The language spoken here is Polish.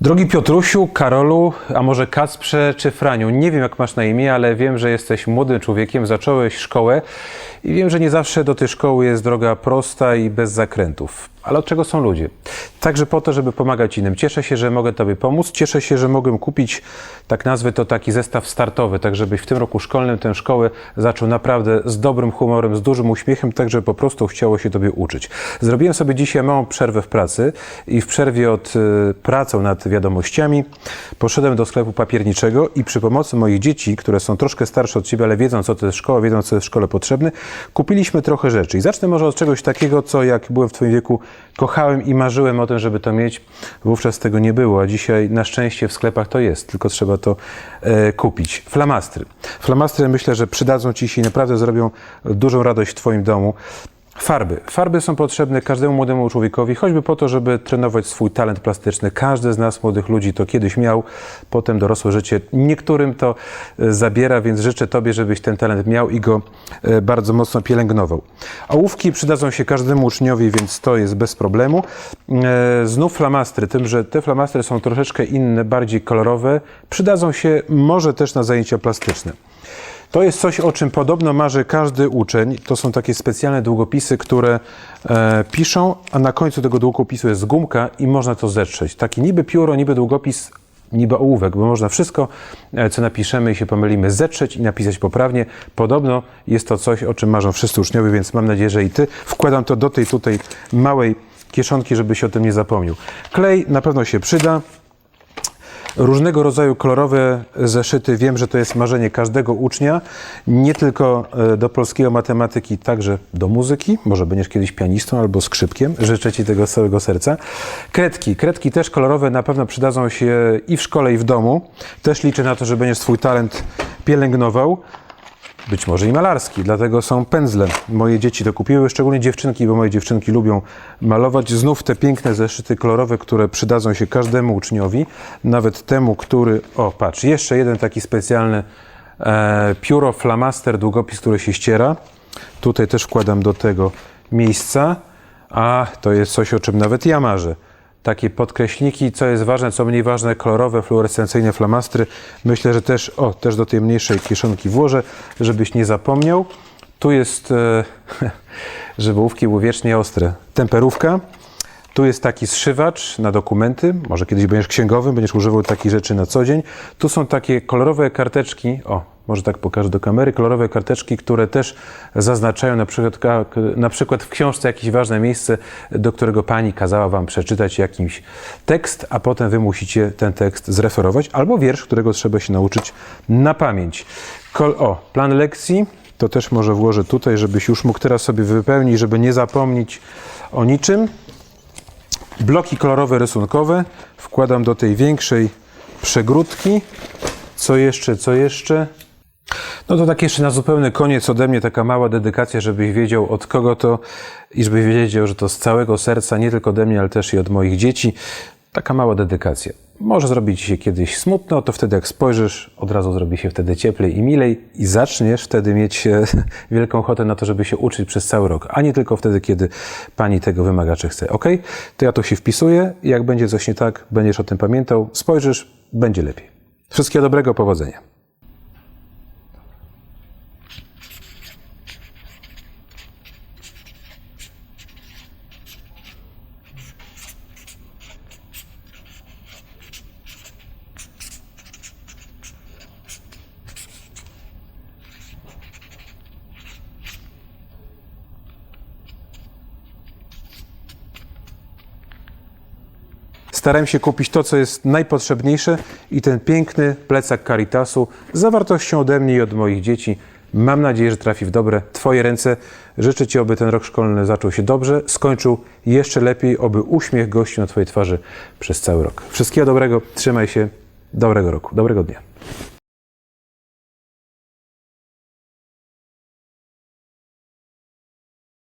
Drogi Piotrusiu, Karolu, a może Kacprze czy Franiu, nie wiem jak masz na imię, ale wiem, że jesteś młodym człowiekiem, zacząłeś szkołę i wiem, że nie zawsze do tej szkoły jest droga prosta i bez zakrętów. Ale od czego są ludzie? Także po to, żeby pomagać innym. Cieszę się, że mogę Tobie pomóc. Cieszę się, że mogłem kupić, tak nazwy to taki zestaw startowy, tak żebyś w tym roku szkolnym tę szkołę zaczął naprawdę z dobrym humorem, z dużym uśmiechem, tak żeby po prostu chciało się Tobie uczyć. Zrobiłem sobie dzisiaj małą przerwę w pracy i w przerwie od y, pracą nad wiadomościami poszedłem do sklepu papierniczego i przy pomocy moich dzieci, które są troszkę starsze od Ciebie, ale wiedzą co to jest szkoła, wiedzą co jest w szkole potrzebne, kupiliśmy trochę rzeczy. I zacznę może od czegoś takiego, co jak byłem w Twoim wieku kochałem i marzyłem o tym, żeby to mieć. Wówczas tego nie było, a dzisiaj na szczęście w sklepach to jest, tylko trzeba to e, kupić. Flamastry. Flamastry myślę, że przydadzą Ci się i naprawdę zrobią dużą radość w Twoim domu. Farby. Farby są potrzebne każdemu młodemu człowiekowi, choćby po to, żeby trenować swój talent plastyczny. Każdy z nas, młodych ludzi, to kiedyś miał, potem dorosłe życie. Niektórym to e, zabiera, więc życzę Tobie, żebyś ten talent miał i go e, bardzo mocno pielęgnował. Ołówki przydadzą się każdemu uczniowi, więc to jest bez problemu. E, Znów flamastry, tym, że te flamastry są troszeczkę inne, bardziej kolorowe, przydadzą się może też na zajęcia plastyczne. To jest coś, o czym podobno marzy każdy uczeń. To są takie specjalne długopisy, które e, piszą, a na końcu tego długopisu jest gumka i można to zetrzeć. Taki niby pióro, niby długopis, niby ołówek, bo można wszystko, e, co napiszemy i się pomylimy, zetrzeć i napisać poprawnie. Podobno jest to coś, o czym marzą wszyscy uczniowie, więc mam nadzieję, że i ty. Wkładam to do tej tutaj małej kieszonki, żebyś o tym nie zapomniał. Klej na pewno się przyda. Różnego rodzaju kolorowe zeszyty. Wiem, że to jest marzenie każdego ucznia, nie tylko e, do polskiego matematyki, także do muzyki. Może będziesz kiedyś pianistą albo skrzypkiem. Życzę Ci tego z całego serca. Kredki. Kredki też kolorowe na pewno przydadzą się i w szkole, i w domu. Też liczę na to, że będziesz swój talent pielęgnował. Być może i malarski, dlatego są pędzle. Moje dzieci to kupiły, szczególnie dziewczynki, bo moje dziewczynki lubią malować. Znów te piękne zeszyty kolorowe, które przydadzą się każdemu uczniowi, nawet temu, który. O, patrz, jeszcze jeden taki specjalny e, pióro, flamaster, długopis, który się ściera. Tutaj też wkładam do tego miejsca. A to jest coś, o czym nawet ja marzę takie podkreślniki, co jest ważne, co mniej ważne, kolorowe, fluorescencyjne flamastry. Myślę, że też, o, też do tej mniejszej kieszonki włożę, żebyś nie zapomniał. Tu jest, e, żeby ołówki były wiecznie ostre, temperówka. Tu jest taki zszywacz na dokumenty. Może kiedyś będziesz księgowym, będziesz używał takich rzeczy na co dzień. Tu są takie kolorowe karteczki. O, może tak pokażę do kamery. Kolorowe karteczki, które też zaznaczają na przykład, na przykład w książce jakieś ważne miejsce, do którego pani kazała wam przeczytać jakiś tekst, a potem wy musicie ten tekst zreferować, albo wiersz, którego trzeba się nauczyć na pamięć. Kol o, plan lekcji. To też może włożę tutaj, żebyś już mógł teraz sobie wypełnić, żeby nie zapomnieć o niczym. Bloki kolorowe rysunkowe wkładam do tej większej przegródki. Co jeszcze, co jeszcze? No to tak jeszcze na zupełny koniec ode mnie taka mała dedykacja, żebyś wiedział od kogo to i żebyś wiedział, że to z całego serca, nie tylko ode mnie, ale też i od moich dzieci. Taka mała dedykacja. Może zrobić się kiedyś smutno, to wtedy jak spojrzysz, od razu zrobi się wtedy cieplej i milej i zaczniesz wtedy mieć e, wielką ochotę na to, żeby się uczyć przez cały rok, a nie tylko wtedy, kiedy pani tego wymaga, czy chce. Ok? To ja to się wpisuję. Jak będzie coś nie tak, będziesz o tym pamiętał, spojrzysz, będzie lepiej. Wszystkiego dobrego, powodzenia. Starałem się kupić to, co jest najpotrzebniejsze i ten piękny plecak Caritasu z zawartością ode mnie i od moich dzieci. Mam nadzieję, że trafi w dobre Twoje ręce. Życzę Ci, aby ten rok szkolny zaczął się dobrze, skończył jeszcze lepiej, oby uśmiech gościł na Twojej twarzy przez cały rok. Wszystkiego dobrego, trzymaj się, dobrego roku, dobrego dnia.